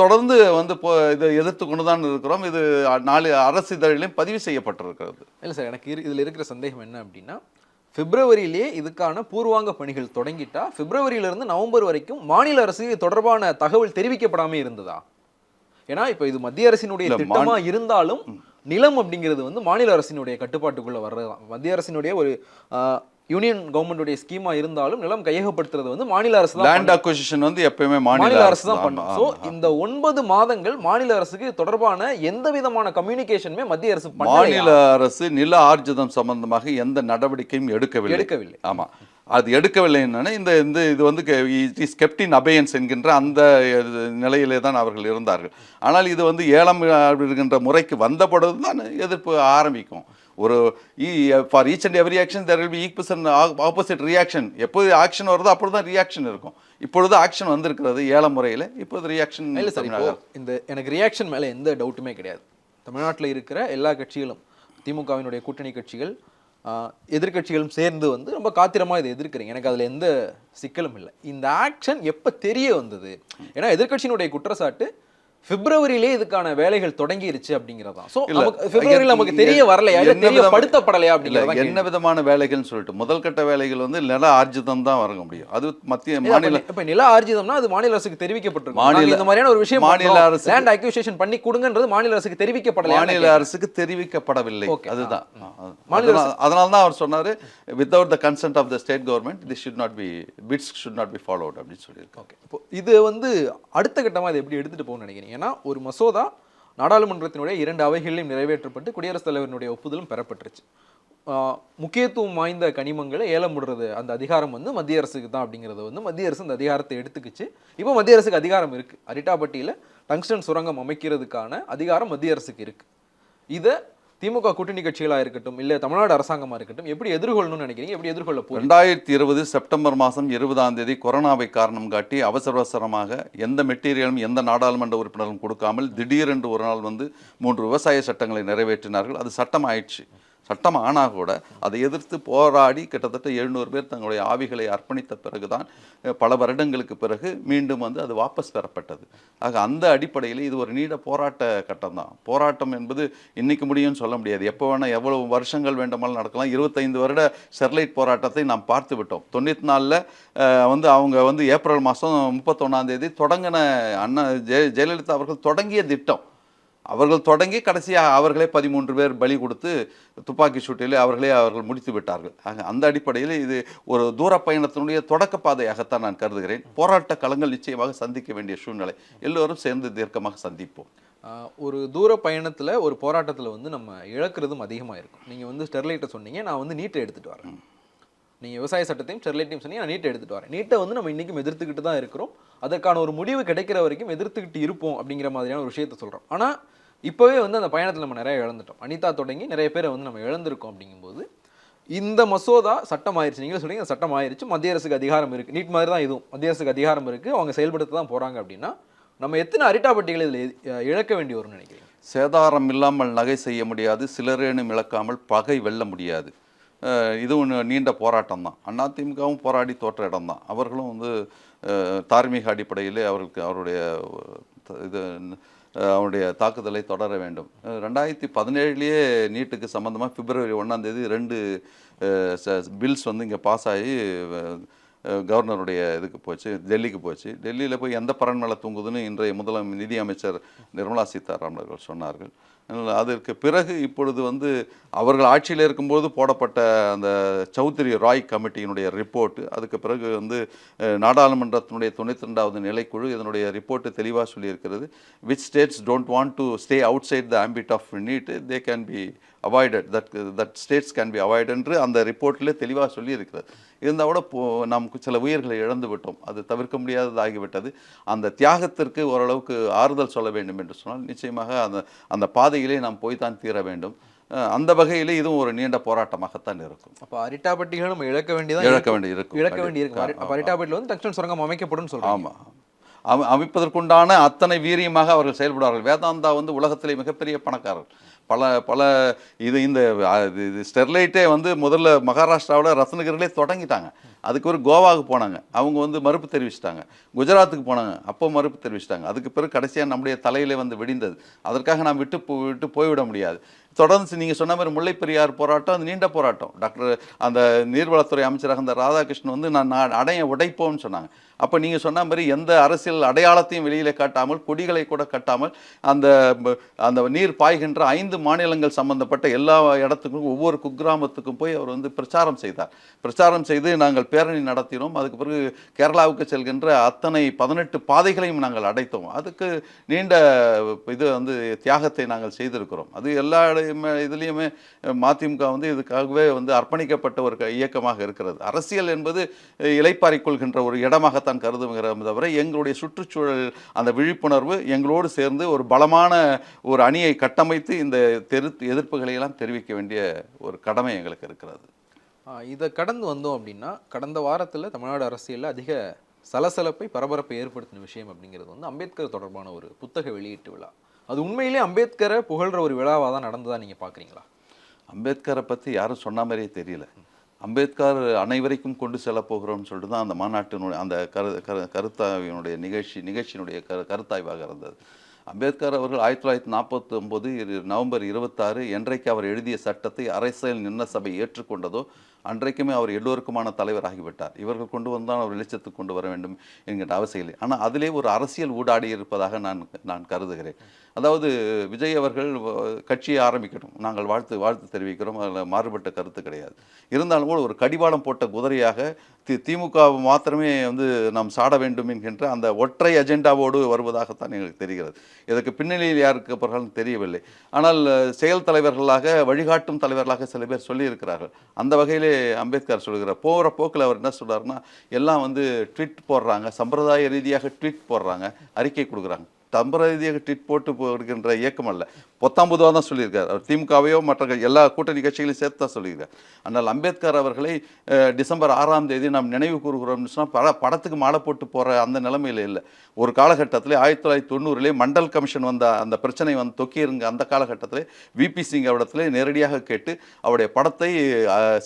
தொடர்ந்து வந்து இப்போ இதை எதிர்த்து கொண்டு தான் இருக்கிறோம். இது நாலு அரசு இதழிலையும் பதிவு செய்யப்பட்டிருக்கிறது. இல்லை சார் எனக்கு இரு இதில் இருக்கிற சந்தேகம் என்ன அப்படின்னா பிப்ரவரியிலே இதுக்கான பூர்வாங்க பணிகள் தொடங்கிட்டா பிப்ரவரியில இருந்து நவம்பர் வரைக்கும் மாநில அரசு தொடர்பான தகவல் தெரிவிக்கப்படாமல் இருந்ததா? ஏன்னா இப்போ இது மத்திய அரசினுடைய திட்டமா இருந்தாலும் நிலம் அப்படிங்கிறது வந்து மாநில அரசினுடைய கட்டுப்பாட்டுக்குள்ள வர்றதுதான். மத்திய அரசினுடைய ஒரு யூனியன் கவர்மெண்டுடைய ஸ்கீமா இருந்தாலும் நிலம் கையகப்படுத்துறது வந்து மாநில அரசு தான் லேண்ட் அக்விசிஷன் வந்து எப்பயுமே மாநில அரசு தான் பண்ணும் ஸோ. இந்த ஒன்பது மாதங்கள் மாநில அரசுக்கு தொடர்பான எந்த விதமான கம்யூனிகேஷனுமே மத்திய அரசு மாநில அரசு நில ஆர்ஜிதம் சம்பந்தமாக எந்த நடவடிக்கையும் எடுக்கவில்லை. எடுக்கவில்லை. ஆமா. அது எடுக்கவில்லை என்னன்னா இந்த இந்த இது வந்து it is kept in abeyance என்கின்ற அந்த நிலையிலே தான் அவர்கள் இருந்தார்கள். ஆனால் இது வந்து ஏலம் இருக்கின்ற முறைக்கு வந்த பொழுது தான் எதிர்ப்பு ஆரம்பிக்கும். ஒரு for each and every action there will be equation opposite reaction எப்போது ஆக்ஷன் வருதோ அப்பொழுது தான் ரியாக்ஷன் இருக்கும். இப்பொழுது ஆக்ஷன் வந்திருக்கிறது ஏல முறையில் இப்போது ரியாக்ஷன் இல்ல சார் இந்த எனக்கு ரியாக்ஷன் மேல எந்த டவுட்டுமே கிடையாது. தமிழ்நாட்டில் இருக்கிற எல்லா கட்சிகளும் திமுகவினுடைய கூட்டணி கட்சிகள் எதிர்கட்சிகளும் எதிர்க்கட்சிகளும் சேர்ந்து வந்து ரொம்ப காத்திரமாக இதை எதிர்க்கிறீங்க. எனக்கு அதில் எந்த சிக்கலும் இல்லை. இந்த ஆக்ஷன் எப்போ தெரிய வந்தது? ஏன்னா எதிர்க்கட்சியினுடைய குற்றச்சாட்டு பிப்ரவரியிலே இதுக்கான வேலைகள் தொடங்கிருச்சு அப்படிங்கிறதா சோ இல்ல, பிப்ரவரியில் நமக்கு தெரிய வரலையா? தெரியப்படுத்தப்படலையா அப்படிங்கிறதா என்ன விதமான வேலைகள்னு சொல்லிட்டு முதல் கட்ட வேலைகள் வந்து நில ஆர்ஜிதம் தான் வர முடியும். அது மத்திய மாநில இப்ப நில ஆர்ஜிதம்னா அது மாநில அரசுக்கு தெரிவிக்கப்பட்டிருக்கும். மாநில- இந்த மாதிரியான ஒரு விஷயம் மாநில அரசுக்கு- லேண்ட் அக்யூசியேஷன் பண்ணி கொடுங்கன்றது மாநில அரசுக்கு தெரிவிக்கப்படலையா மாநில அரசுக்கு தெரிவிக்கப்படவில்லை. அதுதான். மாநில அதனால தான் அவர் சொன்னாரு without the consent of the state government this should not be fits should not be followed அப்படின்னு சொல்லியிருக்காங்க ஓகே இது வந்து அடுத்த கட்டமா இதை எப்படி எடுத்துட்டு போகணும்னு நினைக்கிறீங்க? ஏன்னா ஒரு மசோதா நாடாளுமன்றத்தினுடைய இரண்டு அவைகளிலும் நிறைவேற்றப்பட்டு குடியரசுத் தலைவரினுடைய ஒப்புதலும் பெறப்பட்டுருச்சு. முக்கியத்துவம் வாய்ந்த கனிமங்களை ஏலம் விடுறது அந்த அதிகாரம் வந்து மத்திய அரசுக்கு தான் அப்படிங்கிறது வந்து மத்திய அரசு அந்த அதிகாரத்தை எடுத்துக்கிச்சு. இப்போ மத்திய அரசுக்கு அதிகாரம் இருக்குது அரிட்டாப்பட்டியில் டங்ஸ்டன் சுரங்கம் அமைக்கிறதுக்கான அதிகாரம் மத்திய அரசுக்கு இருக்குது இதை திமுக கூட்டணி கட்சிகளாக இருக்கட்டும் இல்லை தமிழ்நாடு அரசாங்கமாக இருக்கட்டும் எப்படி எதிர்கொள்ளணும்னு நினைக்கிறீங்க? எப்படி எதிர்கொள்ள ரெண்டாயிரத்தி இருபது செப்டம்பர் மாதம் இருபதாம் தேதி கொரோனாவை காரணம் காட்டி அவசர அவசரமாக எந்த மெட்டீரியலும் எந்த நாடாளுமன்ற உறுப்பினரும் கொடுக்காமல் திடீரென்று ஒரு நாள் வந்து மூன்று விவசாய சட்டங்களை நிறைவேற்றினார்கள். அது சட்டம் ஆயிடுச்சு. சட்டம் ஆனால் கூட அதை எதிர்த்து போராடி கிட்டத்தட்ட எழுநூறு பேர் தங்களுடைய ஆவிகளை அர்ப்பணித்த பிறகுதான் தான் பல வருடங்களுக்கு பிறகு மீண்டும் வந்து அது வாபஸ் பெறப்பட்டது. ஆக அந்த அடிப்படையில் இது ஒரு நீண்ட போராட்ட கட்டம் தான் போராட்டம் என்பது இன்னைக்கு முடியும்னு சொல்ல முடியாது. எப்போ வேணால் எவ்வளவு வருஷங்கள் வேண்டுமானாலும் நடக்கலாம். இருபத்தைந்து வருட ஸ்டெர்லைட் போராட்டத்தை நாம் பார்த்து விட்டோம். தொண்ணூற்றி நாலில் வந்து அவங்க வந்து ஏப்ரல் மாதம் முப்பத்தொன்னாம் தேதி தொடங்கின அண்ணா ஜெய ஜெயலலிதா அவர்கள் தொடங்கிய திட்டம். அவர்கள் தொடங்கி கடைசியாக அவர்களே பதிமூன்று பேர் பலி கொடுத்து துப்பாக்கி சூட்டிலே அவர்களே அவர்கள் முடித்து விட்டார்கள். ஆக அந்த அடிப்படையில் இது ஒரு தூர பயணத்தினுடைய தொடக்க பாதையாகத்தான் நான் கருதுகிறேன். போராட்ட களங்கள் நிச்சயமாக சந்திக்க வேண்டிய சூழ்நிலை. எல்லோரும் சேர்ந்து தீர்க்கமாக சந்திப்போம். ஒரு தூர பயணத்துல ஒரு போராட்டத்துல வந்து நம்ம இழக்கிறதும் அதிகமா இருக்கும். நீங்க வந்து ஸ்டெர்லைட்டை சொன்னீங்க நான் வந்து நீட்டை எடுத்துட்டு வரேன். நீங்கள் விவசாய சட்டத்தையும் ஸ்டெர்லைட்டையும் சொன்னீங்க நான் நீட்டை எடுத்துகிட்டு வரேன். நீட்டை வந்து நம்ம இன்றைக்கும் எதிர்த்துக்கிட்டு தான் இருக்கிறோம். அதற்கான ஒரு முடிவு கிடைக்கிற வரைக்கும் எதிர்த்துக்கிட்டு இருப்போம் அப்படிங்கிற மாதிரியான ஒரு விஷயத்த சொல்கிறோம் ஆனால் இப்போவே வந்து அந்த பயணத்தில் நம்ம நிறைய இழந்துட்டோம். அனிதா தொடங்கி நிறைய பேரை வந்து நம்ம இழந்திருக்கோம் அப்படிங்கும்போது இந்த மசோதா சட்டம் ஆயிடுச்சு நீங்களும் சொன்னீங்க சட்டம் ஆயிடுச்சு மத்திய அரசுக்கு அதிகாரம் இருக்குது நீட் மாதிரி தான் இதுவும். மத்திய அரசுக்கு அதிகாரம் இருக்குது அவங்க செயல்படுத்த தான் போகிறாங்க அப்படின்னா நம்ம எத்தனை அரிட்டாப்பட்டிகளை இதில் இழக்க வேண்டி வரும்னு நினைக்கிறேன் சேதாரம் இல்லாமல் நகை செய்ய முடியாது. சிலரேனும் இழக்காமல் பகை வெல்ல முடியாது. இது ஒன்று நீண்ட போராட்டம் தான் அதிமுகவும் போராடி தோற்ற இடம் தான் அவர்களும் வந்து தார்மீக அடிப்படையிலே அவர்களுக்கு அவருடைய இது அவனுடைய அவருடைய தாக்குதலை தொடர வேண்டும். ரெண்டாயிரத்தி பதினேழுலேயே நீட்டுக்கு சம்மந்தமாக பிப்ரவரி ஒன்றாந்தேதி ரெண்டு ரெண்டு பில்ஸ் வந்து இங்கே பாஸ் ஆகி கவர்னருடைய இதுக்கு போச்சு டெல்லிக்கு போச்சு. டெல்லியில் போய் எந்த பரன் மேலே தூங்குதுன்னு இன்றைய முதலாம் நிதி அமைச்சர் நிர்மலா சீதாராமன் அவர்கள் சொன்னார்கள். அதற்கு பிறகு இப்பொழுது வந்து அவர்கள் ஆட்சியில் இருக்கும்போது போடப்பட்ட அந்த சௌத்ரி ராய் கமிட்டியினுடைய ரிப்போர்ட்டு அதுக்கு பிறகு வந்து நாடாளுமன்றத்தினுடைய தொண்ணூற்றி ரெண்டாவது நிலைக்குழு இதனுடைய ரிப்போர்ட்டு தெளிவாக சொல்லியிருக்கிறது. Which states don't want to stay outside the ambit of NEET they can be avoided that that states can be avoid என்று அந்த ரிப்போர்ட்டில் தெளிவாக சொல்லியிருக்கிறது. இருந்தால் கூட நாம் சில உயிர்களை இழந்து விட்டோம். அது தவிர்க்க முடியாததாகிவிட்டது. அந்த தியாகத்திற்கு ஓரளவுக்கு ஆறுதல் சொல்ல வேண்டும் என்று சொன்னால் நிச்சயமாக அந்த அந்த பாதையிலே நாம் போய்தான் தீர வேண்டும். அந்த வகையிலே இதுவும் ஒரு நீண்ட போராட்டமாகத்தான் இருக்கும். அப்போ அரிட்டாப்பட்டிகளை நம்ம இழக்க வேண்டியதா இழக்க வேண்டி இருக்கும் இழக்க வேண்டி இருக்கு அப்போ அரிட்டாப்பட்டியில் வந்து டங்ஸ்டன் சுரங்கம் அமைக்கப்படும் சொல்றாங்க. ஆமாம் அம அமைப்பதற்குண்டான அத்தனை வீரியமாக அவர்கள் செயல்படுவார்கள். வேதாந்தா வந்து உலகத்திலே மிகப்பெரிய பணக்காரர். பல பல இது இந்த இது- ஸ்டெர்லைட்டே வந்து முதல்ல மகாராஷ்டிராவில் ரத்னகிரிலே தொடங்கிட்டாங்க. அதுக்கு ஒரு கோவாவுக்கு போனாங்க. அவங்க வந்து மறுப்பு தெரிவிச்சிட்டாங்க. குஜராத்துக்கு போனாங்க. அப்போ மறுப்பு தெரிவிச்சிட்டாங்க. அதுக்கு பிறகு கடைசியாக நம்முடைய தலையிலே வந்து வெடிந்தது. அதற்காக நாம் விட்டு போ- விட்டு போய்விட முடியாது. தொடர்ந்து நீங்கள் சொன்ன மாதிரி முல்லைப்பெரியார் போராட்டம் அது நீண்ட போராட்டம். டாக்டர் அந்த நீர்வளத்துறை அமைச்சராக இந்த ராதாகிருஷ்ணன் வந்து நான் நான் அடைய உடைப்போம்னு சொன்னாங்க. அப்போ நீங்கள் சொன்ன மாதிரி எந்த அரசியல் அடையாளத்தையும் வெளியில் காட்டாமல் கொடிகளை கூட கட்டாமல் அந்த அந்த நீர் பாய்கின்ற ஐந்து மாநிலங்கள் சம்பந்தப்பட்ட எல்லா இடத்துக்கும் ஒவ்வொரு குக்கிராமத்துக்கும் போய் அவர் வந்து பிரச்சாரம் செய்தார். பிரச்சாரம் செய்து நாங்கள் பேரணி நடத்தினோம். அதுக்கு பிறகு கேரளாவுக்கு செல்கின்ற அத்தனை பதினெட்டு பாதைகளையும் நாங்கள் அடைத்தோம். அதுக்கு நீண்ட இது வந்து தியாகத்தை நாங்கள் செய்திருக்கிறோம். அது எல்லா இதுலேயுமே மதிமுக வந்து இதுக்காகவே வந்து அர்ப்பணிக்கப்பட்ட ஒரு க- இயக்கமாக இருக்கிறது. அரசியல் என்பது அஹ், கொள்கின்ற ஒரு இடமாகத்தான் கருதுகிறோம் தவிர எங்களுடைய சுற்றுச்சூழல் அந்த விழிப்புணர்வு எங்களோடு சேர்ந்து ஒரு பலமான ஒரு அணியை கட்டமைத்து இந்த தெரு எதிர்ப்புகளை எல்லாம் தெரிவிக்க வேண்டிய ஒரு கடமை எங்களுக்கு இருக்கிறது. இதை கடந்து வந்தோம் அப்படின்னா கடந்த வாரத்தில் தமிழ்நாடு அரசியலில் அதிக சலசலப்பை பரபரப்பை ஏற்படுத்தின விஷயம் அப்படிங்கிறது வந்து அம்பேத்கர் தொடர்பான ஒரு புத்தக வெளியீட்டு விழா. அது உண்மையிலே அம்பேத்கரை புகழ்ற ஒரு விழாவாக தான் நடந்ததா நீங்கள் பார்க்குறீங்களா அம்பேத்கரை பற்றி யாரும் சொன்ன மாதிரியே தெரியல. அம்பேத்கர் அனைவரைக்கும் கொண்டு செல்ல போகிறோம்னு சொல்லிட்டு தான் அந்த மாநாட்டினுடைய அந்த கரு கரு கருத்தாய்வினுடைய நிகழ்ச்சி நிகழ்ச்சியினுடைய கரு கருத்தாய்வாக இருந்தது. அம்பேத்கர் அவர்கள் ஆயிரத்தி தொள்ளாயிரத்தி நாற்பத்தி ஒம்பது நவம்பர் இருபத்தாறு என்றைக்கு அவர் எழுதிய சட்டத்தை அரசியல் நின்ன சபை ஏற்றுக்கொண்டதோ அன்றைக்குமே அவர் எல்லோருக்குமான தலைவராகிவிட்டார். இவர்கள் கொண்டு வந்தால் அவர் வெளிச்சத்துக்கு கொண்டு வர வேண்டும் என்கின்ற அவசியம் இல்லை. ஆனால் அதிலே ஒரு அரசியல் ஊடாடி இருப்பதாக நான் நான் கருதுகிறேன். அதாவது விஜய் அவர்கள் கட்சியை ஆரம்பிக்கணும் நாங்கள் வாழ்த்து வாழ்த்து தெரிவிக்கிறோம். அதில் மாறுபட்ட கருத்து கிடையாது. இருந்தாலும் கூட ஒரு கடிவாளம் போட்ட குதிரையாக தி திமுக மாத்திரமே வந்து நாம் சாட வேண்டும் என்கின்ற அந்த ஒற்றை அஜெண்டாவோடு வருவதாகத்தான் எங்களுக்கு தெரிகிறது. இதற்கு பின்னணியில் யாருக்கு பிறகு தெரியவில்லை. ஆனால் செயல் தலைவர்களாக வழிகாட்டும் தலைவர்களாக சில பேர் சொல்லியிருக்கிறார்கள். அந்த வகையிலே அம்பேத்கர் சொல்கிறார் போகிற போக்கில் அவர் என்ன சொல்கிறாருன்னா எல்லாம் வந்து ட்விட் போடுறாங்க சம்பிரதாய ரீதியாக ட்வீட் போடுறாங்க அறிக்கை கொடுக்குறாங்க. சம்பிரதாய ரீதியாக ட்விட் போட்டு போடுகின்ற இயக்கம் அல்ல. பொத்தாம் பொதுவாக தான் சொல்லியிருக்கார். அவர் திமுகவையோ மற்ற எல்லா கூட்டணி கட்சிகளையும் சேர்த்து தான் சொல்லியிருக்கார். ஆனால் அம்பேத்கர் அவர்களை டிசம்பர் ஆறாம் தேதி நாம் நினைவு கூறுகிறோம்னு சொன்னால் பட படத்துக்கு மாலை போட்டு போகிற அந்த நிலைமையில் இல்லை. ஒரு காலகட்டத்தில் ஆயிரத்தி தொள்ளாயிரத்தி தொண்ணூறுலேயே மண்டல் கமிஷன் வந்த அந்த பிரச்சனை வந்து தொக்கியிருங்க அந்த காலகட்டத்தில் விபி சிங் அவரிடத்தில் நேரடியாக கேட்டு அவருடைய படத்தை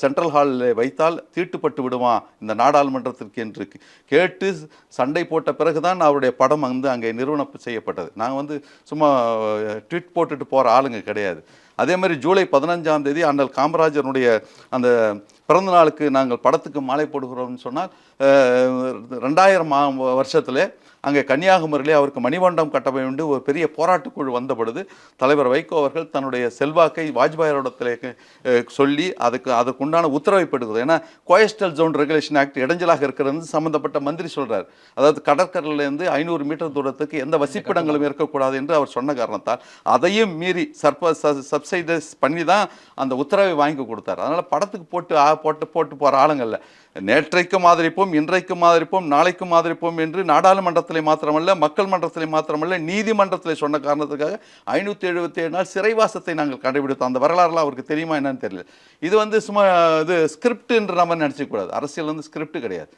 சென்ட்ரல் ஹாலில் வைத்தால் தீட்டுப்பட்டு விடுமா இந்த நாடாளுமன்றத்திற்கு என்று கேட்டு சண்டை போட்ட பிறகுதான் அவருடைய படம் வந்து அங்கே நிறுவனம் செய்யப்பட்டது. நாங்கள் வந்து சும்மா ட்விட் போட்டுட்டு போகிற ஆளுங்க கிடையாது. அதே மாதிரி ஜூலை பதினஞ்சாம் தேதி அண்ணல் காமராஜருடைய அந்த பிறந்த நாளுக்கு நாங்கள் படத்துக்கு மாலை போடுகிறோம்னு சொன்னால் ரெண்டாயிரம் ஆ- அங்கே கன்னியாகுமரியிலே அவருக்கு மணிமண்டபம் கட்ட வேண்டும் ஒரு பெரிய போராட்டக்குழு வந்த பொழுது தலைவர் வைகோ அவர்கள் தன்னுடைய செல்வாக்கை வாஜ்பாயோடத்தில் சொல்லி அதுக்கு அதுக்குண்டான உத்தரவை பெறுகிறது ஏன்னா கோயஸ்டல் ஜோன் ரெகுலேஷன் ஆக்ட் இடைஞ்சலாக இருக்கிறது சம்பந்தப்பட்ட மந்திரி சொல்கிறார் அதாவது கடற்கரையிலேருந்து ஐநூறு மீட்டர் தூரத்துக்கு எந்த வசிப்பிடங்களும் இருக்கக்கூடாது என்று அவர் சொன்ன காரணத்தால் அதையும் மீறி சர்ப சப்சைடஸ் பண்ணி தான் அந்த உத்தரவை வாங்கி கொடுத்தார். அதனால் படத்துக்கு போட்டு போட்டு போட்டு போகிற ஆளுங்கள்ல நேற்றைக்கும் ஆதரிப்போம் இன்றைக்கும் ஆதரிப்போம் நாளைக்கும் ஆதரிப்போம் என்று நாடாளுமன்றத்திலே மாத்திரமல்ல மக்கள் மன்றத்திலே மாத்திரமல்ல நீதிமன்றத்திலே சொன்ன காரணத்துக்காக ஐநூற்றி எழுபத்தி ஏழு நாள் சிறைவாசத்தை நாங்கள் கண்டுபிடித்தோம் அந்த வரலாறுலாம் அவருக்கு தெரியுமா என்னன்னு தெரியல. இது வந்து சும்மா இது ஸ்கிரிப்ட் என்று நம்ம நினச்சிக்கூடாது அரசியல் வந்து ஸ்கிரிப்ட் கிடையாது.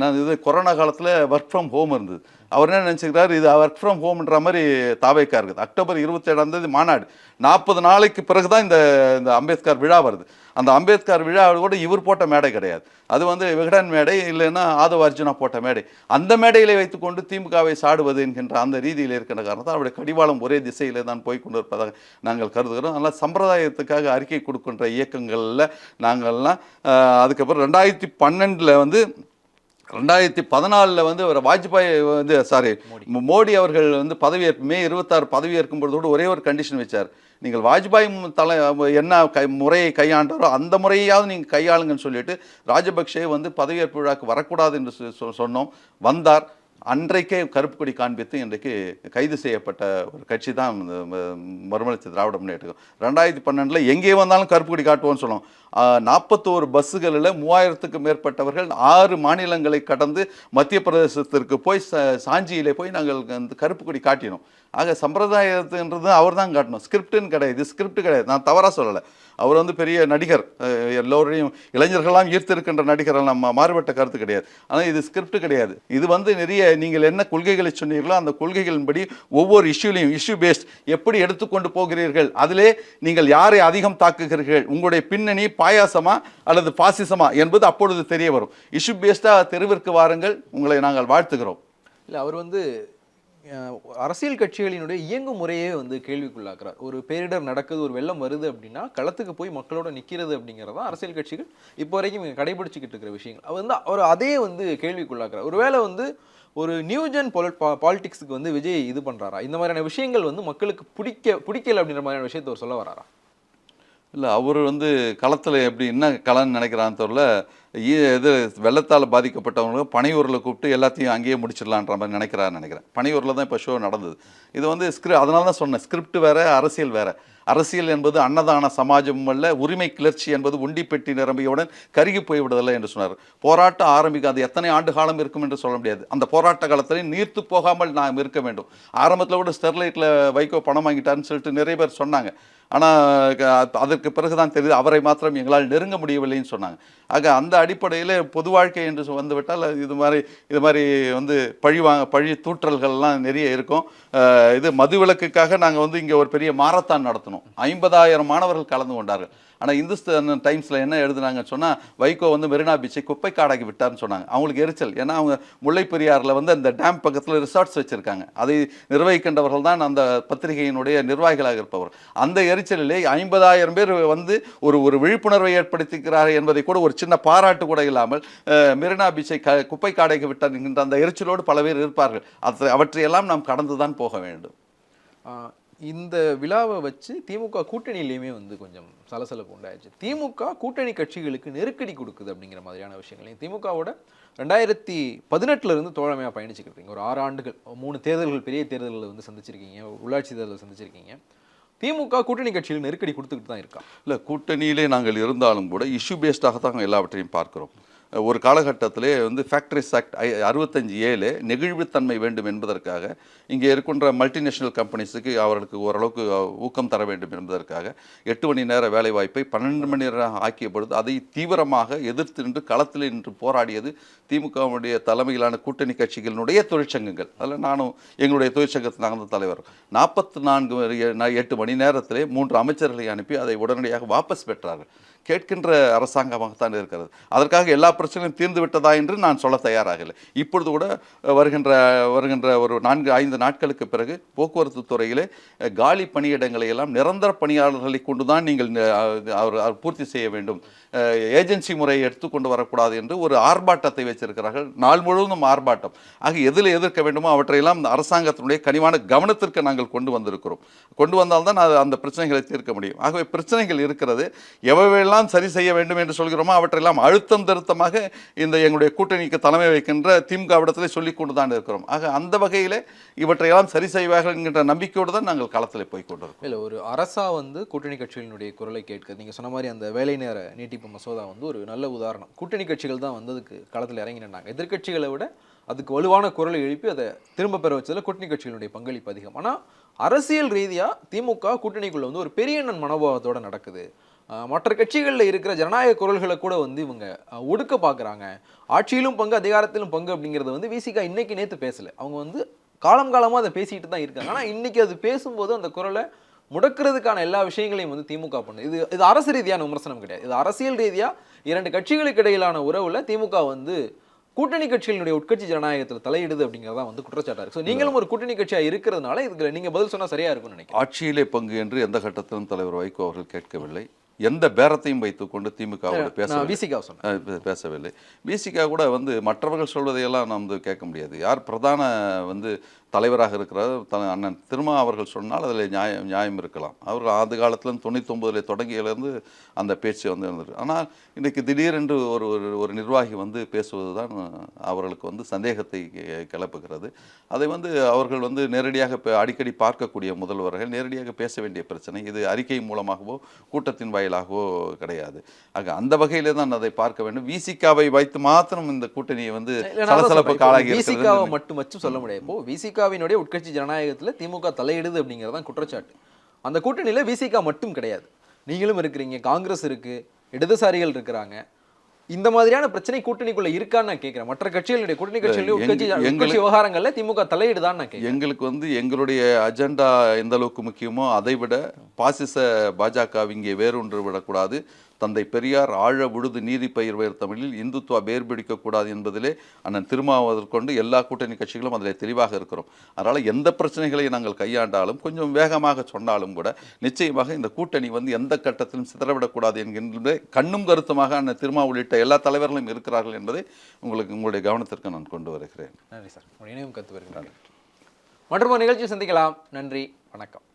நான் இது கொரோனா காலத்தில் ஒர்க் ஃப்ரம் ஹோம் இருந்தது. அவர் என்ன நினச்சிக்கிறார்? இது ஒர்க் ஃப்ரம் ஹோம்ன்ற மாதிரி தாவைக்கா இருக்குது. அக்டோபர் இருபத்தேழாம் தேதி மாநாடு. நாற்பது நாளைக்கு பிறகு தான் இந்த இந்த அம்பேத்கர் விழா வருது. அந்த அம்பேத்கர் விழா கூட இவர் போட்ட மேடை கிடையாது. அது வந்து விகடன் மேடை இல்லைன்னா ஆதவ அர்ஜுனா போட்ட மேடை. அந்த மேடையிலே வைத்துக்கொண்டு திமுகவை சாடுவது என்கின்ற அந்த ரீதியில் இருக்கின்ற காரணத்தால் அவருடைய கடிவாளம் ஒரே திசையிலே தான் போய் கொண்டு இருப்பதாக நாங்கள் கருதுகிறோம். அதனால் சம்பிரதாயத்துக்காக அறிக்கை கொடுக்கின்ற இயக்கங்களில் நாங்கள்லாம் அதுக்கப்புறம் ரெண்டாயிரத்தி பன்னெண்டில் வந்து ரெண்டாயிரத்தி பதினாலில் வந்து ஒரு வாஜ்பாய் வந்து சாரி மோடி. அவர்கள் வந்து பதவியேற்பு மே இருபத்தாறு பதவியேற்கும் பொழுதோடு ஒரே ஒரு கண்டிஷன் வச்சார். நீங்கள் வாஜ்பாய் தலை என்ன கை முறையை கையாண்டாரோ அந்த முறையாவது நீங்கள் கையாளுங்கன்னு சொல்லிட்டு ராஜபக்சே வந்து பதவியேற்பு விழாக்கு வரக்கூடாது என்று சொன்னோம். வந்தார். அன்றைக்கே கருப்பு கொடி காண்பித்து இன்றைக்கு கைது செய்யப்பட்ட ஒரு கட்சி தான் மறுமலர்ச்சி திராவிட முன்னேற்றம் ரெண்டாயிரத்தி பன்னெண்டில் எங்கே வந்தாலும் கருப்பு கொடி காட்டுவோம்னு சொன்னோம். நாற்பத்தோரு பஸ்ஸுகளில் மூவாயிரத்துக்கு மேற்பட்டவர்கள் ஆறு மாநிலங்களை கடந்து மத்திய பிரதேசத்திற்கு போய் ச- சாஞ்சியிலே போய் நாங்கள் அந்த கருப்பு கொடி காட்டினோம். ஆக சம்பிரதாயத்துன்றது அவர் தான் காட்டணும். ஸ்கிரிப்டுன்னு கிடையாது. ஸ்கிரிப்ட் கிடையாது. நான் தவறாக சொல்லலை. அவர் வந்து பெரிய நடிகர். எல்லோரையும் இளைஞர்களாம் ஈர்த்திருக்கின்ற நடிகர் நம்ம மாறுபட்ட கருத்து கிடையாது. ஆனால் இது ஸ்கிரிப்ட் கிடையாது. இது வந்து நிறைய நீங்கள் என்ன கொள்கைகளை சொன்னீர்களோ அந்த கொள்கைகளின்படி ஒவ்வொரு இஷ்யூலையும் இஷ்யூ பேஸ்ட் எப்படி எடுத்துக்கொண்டு போகிறீர்கள்? அதிலே நீங்கள் யாரை அதிகம் தாக்குகிறீர்கள்? உங்களுடைய பின்னணி பாயாசமா அல்லது பாசிசமா என்பது அப்பொழுது தெரிய வரும். இஷ்யூ பேஸ்டாக தெருவிற்கு வாருங்கள் உங்களை நாங்கள் வாழ்த்துகிறோம். இல்லை அவர் வந்து அரசியல் கட்சிகளினுடைய இயங்கு முறையே வந்து கேள்விக்குள்ளாக்குறார். ஒரு பேரிடர் நடக்குது ஒரு வெள்ளம் வருது அப்படின்னா களத்துக்கு போய் மக்களோட நிற்கிறது அப்படிங்கிறது தான் அரசியல் கட்சிகள் இப்போ வரைக்கும் இங்கே கடைபிடிச்சிக்கிட்டு இருக்கிற விஷயங்கள். அவர் வந்து அவர் அதே வந்து கேள்விக்குள்ளாக்குறார். ஒருவேளை வந்து ஒரு நியூஜன் பொலிட் பாலிடிக்ஸுக்கு வந்து விஜய் இது பண்ணுறாரா இந்த மாதிரியான விஷயங்கள் வந்து மக்களுக்கு பிடிக்க பிடிக்கல அப்படின்ற மாதிரியான விஷயத்தை அவர் சொல்ல வராரா? இல்லை அவர் வந்து களத்தில் எப்படி என்ன களம்னு நினைக்கிறான்னு தெரியல. இது வெள்ளத்தால் பாதிக்கப்பட்டவங்களுக்கு பனையூரில் கூப்பிட்டு எல்லாத்தையும் அங்கேயே முடிச்சிடலான்ற மாதிரி நினைக்கிறான்னு நினைக்கிறேன். பனையூரில் தான் இப்போ ஷோ நடந்தது. இது வந்து ஸ்கிரி அதனால தான் சொன்னேன் ஸ்கிரிப்ட் வேறு அரசியல் வேறு. அரசியல் என்பது அன்னதான சமாஜம் அல்ல உரிமை கிளர்ச்சி என்பது உண்டி பெட்டி நிரம்பியவுடன் கருகி போய்விடுதல்ல என்று சொன்னார். போராட்டம் ஆரம்பிக்க அது எத்தனை ஆண்டு காலம் இருக்கும் என்று சொல்ல முடியாது. அந்த போராட்ட காலத்தில் நீர்த்து போகாமல் நாம் இருக்க வேண்டும். ஆரம்பத்தில் கூட ஸ்டெர்லைட்டில் வைகோ பணம் வாங்கிட்டாருன்னு சொல்லிட்டு நிறைய பேர் சொன்னாங்க. ஆனால் அதற்கு பிறகுதான் தெரியுது அவரை மாத்திரம் எங்களால் நெருங்க முடியவில்லைன்னு சொன்னாங்க. ஆக அந்த அடிப்படையில் பொது வாழ்க்கை என்று வந்துவிட்டால் இது மாதிரி இது மாதிரி வந்து பழி வாங்க பழி தூற்றல்கள்லாம் நிறைய இருக்கும். இது மதுவிலக்குக்காக நாங்கள் வந்து இங்கே ஒரு பெரிய மாரத்தான் நடத்தணும். ஐம்பதாயிரம் மாணவர்கள் கலந்து கொண்டார்கள். ஆனால் இந்துஸ்தான் டைம்ஸில் என்ன எழுதுனாங்கன்னு சொன்னால் வைகோ வந்து மெரினா பீச்சை குப்பை காடாக்கி விட்டார்னு சொன்னாங்க. அவங்களுக்கு எரிச்சல். ஏன்னா அவங்க முல்லைப்பெரியாரில் வந்து அந்த டேம் பக்கத்தில் ரிசார்ட்ஸ் வச்சுருக்காங்க. அதை நிர்வகிக்கின்றவர்கள் தான் அந்த பத்திரிகையினுடைய நிர்வாகிகளாக இருப்பவர். அந்த எரிச்சலிலே ஐம்பதாயிரம் பேர் வந்து ஒரு ஒரு விழிப்புணர்வை ஏற்படுத்திக்கிறார்கள் என்பதை கூட ஒரு சின்ன பாராட்டு கூட இல்லாமல் மெரினா பீச்சை க குப்பை காடைக்கு விட்டார் என்கின்ற அந்த எரிச்சலோடு பல பேர் இருப்பார்கள். அது அவற்றையெல்லாம் நாம் கடந்து தான் போக வேண்டும். இந்த விழாவை வச்சு திமுக கூட்டணியிலையுமே வந்து கொஞ்சம் சலசலப்பு உண்டாயிடுச்சு. திமுக கூட்டணி கட்சிகளுக்கு நெருக்கடி கொடுக்குது அப்படிங்கிற மாதிரியான விஷயங்களையும் திமுகவோட ரெண்டாயிரத்தி பதினெட்டுலேருந்து தோழமையாக பயணிச்சுக்கிட்டு இருக்கீங்க. ஒரு ஆறு ஆண்டுகள் மூணு தேர்தல்கள் பெரிய தேர்தல்களை வந்து சந்திச்சிருக்கீங்க. உள்ளாட்சி தேர்தலை சந்திச்சிருக்கீங்க. திமுக கூட்டணி கட்சிகள் நெருக்கடி கொடுத்துக்கிட்டு தான் இருக்கா? இல்லை கூட்டணியிலே நாங்கள் இருந்தாலும் கூட இஷ்யூ பேஸ்டாக தான் எல்லாவற்றையும் பார்க்குறோம். ஒரு காலகட்டத்திலே வந்து ஃபேக்டரிஸ் ஆக்ட் அறுபத்தஞ்சு ஏழு நெகிழ்வுத்தன்மை வேண்டும் என்பதற்காக இங்கே இருக்கின்ற மல்டிநேஷனல் கம்பெனிஸுக்கு அவர்களுக்கு ஓரளவுக்கு ஊக்கம் தர வேண்டும் என்பதற்காக எட்டு மணி நேர வேலை வாய்ப்பை பன்னெண்டு மணி நேரம் ஆக்கிய பொழுது அதை தீவிரமாக எதிர்த்து நின்று களத்தில் நின்று போராடியது திமுகவுடைய தலைமையிலான கூட்டணி கட்சிகளினுடைய தொழிற்சங்கங்கள். அதில் நானும் எங்களுடைய தொழிற்சங்கத்தில் நாங்கள் தலைவர். நாற்பத்தி நான்கு எட்டு மணி நேரத்திலே மூன்று அமைச்சர்களை அனுப்பி அதை உடனடியாக வாபஸ் பெற்றார்கள். கேட்கின்ற அரசாங்கமாகத்தான் இருக்கிறது. அதற்காக எல்லா பிரச்சனையும் தீர்ந்து விட்டதா என்று நான் சொல்ல தயாராகலை. இப்பொழுது கூட வருகின்ற வருகின்ற ஒரு நான்கு ஐந்து நாட்களுக்கு பிறகு போக்குவரத்து துறையிலே காலி பணியிடங்களை எல்லாம் நிரந்தர பணியாளர்களை கொண்டு தான் நீங்கள் அவர் பூர்த்தி செய்ய வேண்டும். ஏஜென்சி முறையை எடுத்துக்கொண்டு வரக்கூடாது என்று ஒரு ஆர்ப்பாட்டத்தை வச்சிருக்கிறார்கள் நாள் முழுவதும் ஆர்ப்பாட்டம். ஆக எதில் எதிர்க்க வேண்டுமோ அவற்றையெல்லாம் அரசாங்கத்தினுடைய கனிவான கவனத்திற்கு நாங்கள் கொண்டு வந்திருக்கிறோம். கொண்டு வந்தால்தான் அது அந்த பிரச்சனைகளை தீர்க்க முடியும். ஆகவே பிரச்சனைகள் இருக்கிறது. எவையெல்லாம் சரி செய்ய வேண்டும் என்று சொல்கிறோமோ அவற்றையெல்லாம் அழுத்தம் திருத்தமாக இந்த எங்களுடைய கூட்டணிக்கு தலைமை வைக்கின்ற திமுகவிடத்திலே சொல்லிக் கொண்டு தான் இருக்கிறோம். ஆக அந்த வகையில் இவற்றையெல்லாம் சரி செய்வார்கள் என்கின்ற நம்பிக்கையோடு தான் நாங்கள் களத்தில் போய் கொண்டிருக்கோம் இல்லை ஒரு அரசா வந்து கூட்டணி கட்சிகளினுடைய குரலை கேட்க நீங்கள் சொன்ன மாதிரி அந்த வேலை நேர நீட்டிப்பு மசோதா வந்து ஒரு நல்ல உதாரணம். கூட்டணி கட்சிகள் தான் வந்து அதுக்கு களத்தில் இறங்கினாங்க. எதிர்கட்சிகளை எதிர்க்கட்சிகளை விட அதுக்கு வலுவான குரலை எழுப்பி அதை திரும்ப பெற வச்சதுல கூட்டணி கட்சிகளுடைய பங்களிப்பு அதிகம். ஆனால் அரசியல் ரீதியாக திமுக கூட்டணிக்குள்ள வந்து ஒரு பெரிய எண்ணன் மனோபாவத்தோடு நடக்குது. மற்ற கட்சிகளில் இருக்கிற ஜனநாயக குரல்களை கூட வந்து இவங்க ஒடுக்க பார்க்குறாங்க ஆட்சியிலும் பங்கு அதிகாரத்திலும் பங்கு அப்படிங்கிறத வந்து விசிகா இன்னைக்கு நேற்று பேசல. அவங்க வந்து காலம் காலமாக அதை பேசிட்டு தான் இருக்காங்க. ஆனால் இன்னைக்கு அது பேசும்போது அந்த குரலை முடக்கிறதுக்கான எல்லா விஷயங்களையும் வந்து திமுக பண்ணுது. இது இது அரசு ரீதியான விமர்சனம் கிடையாது. இது அரசியல் ரீதியா இரண்டு கட்சிகளுக்கு இடையிலான உறவுல திமுக வந்து கூட்டணி கட்சிகளினுடைய உட்கட்சி ஜனநாயகத்தில் தலையிடுது அப்படிங்கிறதா வந்து குற்றச்சாட்டா இருக்கு. ஸோ நீங்களும் ஒரு கூட்டணி கட்சியா இருக்கிறதுனால இதுக்கு நீங்க பதில் சொன்னா சரியா இருக்கும்னு நினைக்கிறேன். ஆட்சியிலே பங்கு என்று எந்த கட்டத்திலும் தலைவர் வைகோ அவர்கள் கேட்கவில்லை. எந்த பேரத்தையும் வைத்துக்கொண்டு திமுகவோட பேச பே- பேசவில்லை. பிசிகா கூட வந்து மற்றவர்கள் சொல்வதையெல்லாம் நாம் வந்து கேட்க முடியாது. யார் பிரதான வந்து தலைவராக இருக்கிறார். த அண்ணன் திருமா அவர்கள் சொன்னால் அதில் நியாயம் நியாயம் இருக்கலாம். அவர் ஆது காலத்துல தொண்ணூத்தொம்பதில் தொடங்கியிலேருந்து அந்த பேச்சு வந்து இருந்திருக்கு ஆனால் இன்றைக்கு திடீரென்று ஒரு ஒரு ஒரு நிர்வாகி வந்து பேசுவது தான் அவர்களுக்கு வந்து சந்தேகத்தை கிளப்புகிறது. அதை வந்து அவர்கள் வந்து நேரடியாக அடிக்கடி பார்க்கக்கூடிய முதல்வர்கள் நேரடியாக பேச வேண்டிய பிரச்சனை. இது அறிக்கை மூலமாகவோ கூட்டத்தின் வாயிலாகவோ கிடையாது. ஆக அந்த வகையிலே தான் அதை பார்க்க வேண்டும். விசிகாவை வைத்து மாத்திரம் இந்த கூட்டணியை வந்து சலசலப்புக்கு ஆளாகி மட்டும் வச்சு சொல்ல முடியாது. இப்போ விசிகாவினுடைய உட்கட்சி ஜனநாயகத்துல திமுக தலையிடுது அப்படிங்கிறது தான் குற்றச்சாட்டு. அந்த கூட்டணியில விசிகா மட்டும் கிடையாது. நீங்களும் இருக்கிறீங்க காங்கிரஸ் இருக்கு இடதுசாரிகள் இருக்கிறாங்க. இந்த மாதிரியான பிரச்சனை கூட்டணிக்குள்ள இருக்கான்னு நான் கேட்கிறேன் மற்ற கட்சிகளுடைய கூட்டணி கட்சிகளுடைய உட்கட்சி உட்கட்சி எங்களுக்கு- விவகாரங்கள்ல திமுக நான் கேட்கிறேன் எங்களுக்கு வந்து எங்களுடைய அஜெண்டா எந்த அளவுக்கு முக்கியமோ அதை விட பாசிச பாஜக இங்கே வேரூன்று விடக்கூடாது. தந்தை பெரியார் ஆழ விழுது நீதி பயிர் வேர் தமிழில் இந்துத்துவா வேர்பிடிக்கக்கூடாது என்பதிலே அண்ணன் திருமாவதற்கொண்டு எல்லா கூட்டணி கட்சிகளும் அதில் தெளிவாக இருக்கிறோம். அதனால் எந்த பிரச்சனைகளை நாங்கள் கையாண்டாலும் கொஞ்சம் வேகமாக சொன்னாலும் கூட நிச்சயமாக இந்த கூட்டணி வந்து எந்த கட்டத்திலும் சிதறவிடக்கூடாது என்கின்ற கண்ணும் கருத்துமாக அண்ணன் திருமா உள்ளிட்ட எல்லா தலைவர்களும் இருக்கிறார்கள் என்பதை உங்களுக்கு உங்களுடைய கவனத்திற்கு நான் கொண்டு வருகிறேன். நன்றி சார். உங்களுடைய கருத்து வருகிறேன் மற்றும் ஒரு நிகழ்ச்சி சந்திக்கலாம். நன்றி. வணக்கம்.